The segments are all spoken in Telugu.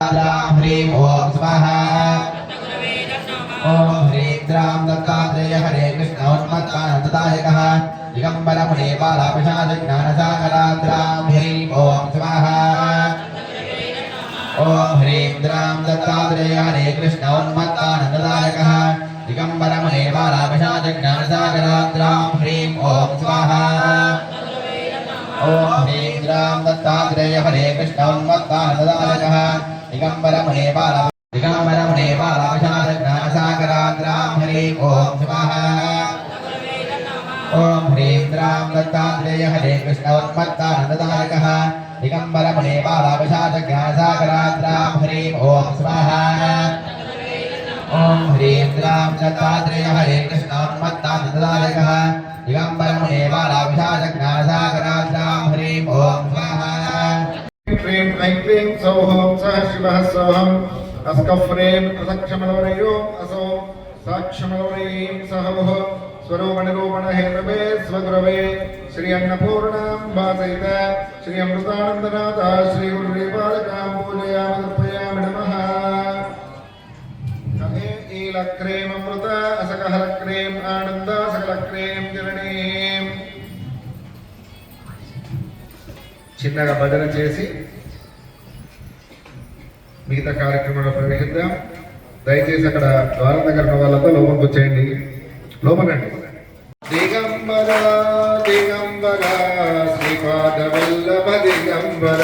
हरिम ओम स्वाहा ओम ह्रीद्राम दत्तात्रेय हरे कृष्ण उन्मत्तान तदायकः दिगंबर मुने बालाभिषाद ज्ञानसागराद्राम ह्रीम ओम स्वाहा ओम ह्रीद्राम दत्तात्रेय हरे कृष्ण उन्मत्तान तदायकः दिगंबर मुने बालाभिषाद ज्ञानसागराद्राम ह्रीम ओम स्वाहा ओम ह्रीद्राम दत्तात्रेय हरे कृष्ण उन्मत्तान तदायकः दिगंबरम हे बाल दिगंबरम हे बाल अवशाद ज्ञानसागराग्राम हरिम ओम शिवाह ओम ह्रीं द्रां दत्तात्रेय हरे कृष्णवन्मत्तानन्ददायकः दिगम्बरं हे बालावशादज्ञानसागराद्रां हरिं ॐ स्वाहा ॐ ह्रीं द्रां दत्तात्रेय हरे कृष्णवन्मत्तानन्ददायकः दिगम्बरं हे बालावशादज्ञानसागराद्रां हरिं ॐ स्वाहा ऐं क्लीं सौः सः शिवः सोऽहम् अस्कफ्रें प्रदक्षमलवरयो असौ साक्षमलवरीं सहवः स्वरूपनिरूपणहेतवे स्वगुरवे श्री अन्नपूर्णां वासयित श्री अमृतानन्दनाथ श्री गुरुदेवालकां पूजयामि तर्पयामि नमः कहे ईलक्रेममृत असकहलक्रेम् आनन्द सकलक्रें जननीम् చిన్నగా భజన చేసి మిగతా కార్యక్రమంలో ప్రవేశిద్దాం. దయచేసి అక్కడ ద్వారం దగ్గర ఉన్న వాళ్ళతో లోపలికి వచ్చేయండి. లోపలండి. దిగంబర దిగంబర శ్రీపాద వల్లభ దిగంబర.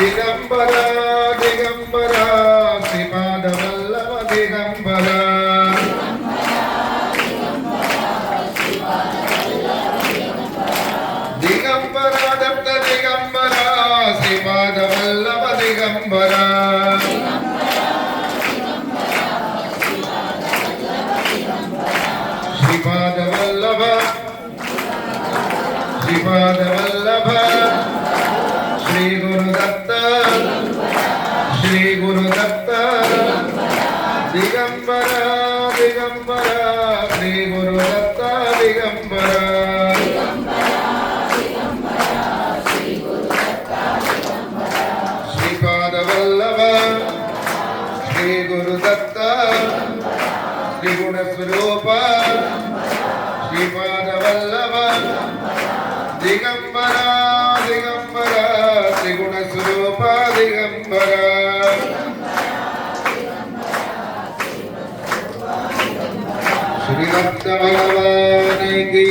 దిగంబర దిగంబర శ్రీపాద వల్లభ దిగంబరా దిగంబర. దిగంబర శ్రీపాద వల్లభ శ్రీ గురు శ్రీ దిగంబర దిగంబర. శ్రీ శ్రీపాద శ్రీ గురుదత్త శ్రీ గుణ స్వరూప శ్రీపాద వల్లభ దిగంబర దిగంబర త్రిగుణ స్వరూప దిగంబర. శ్రీ భగవానికి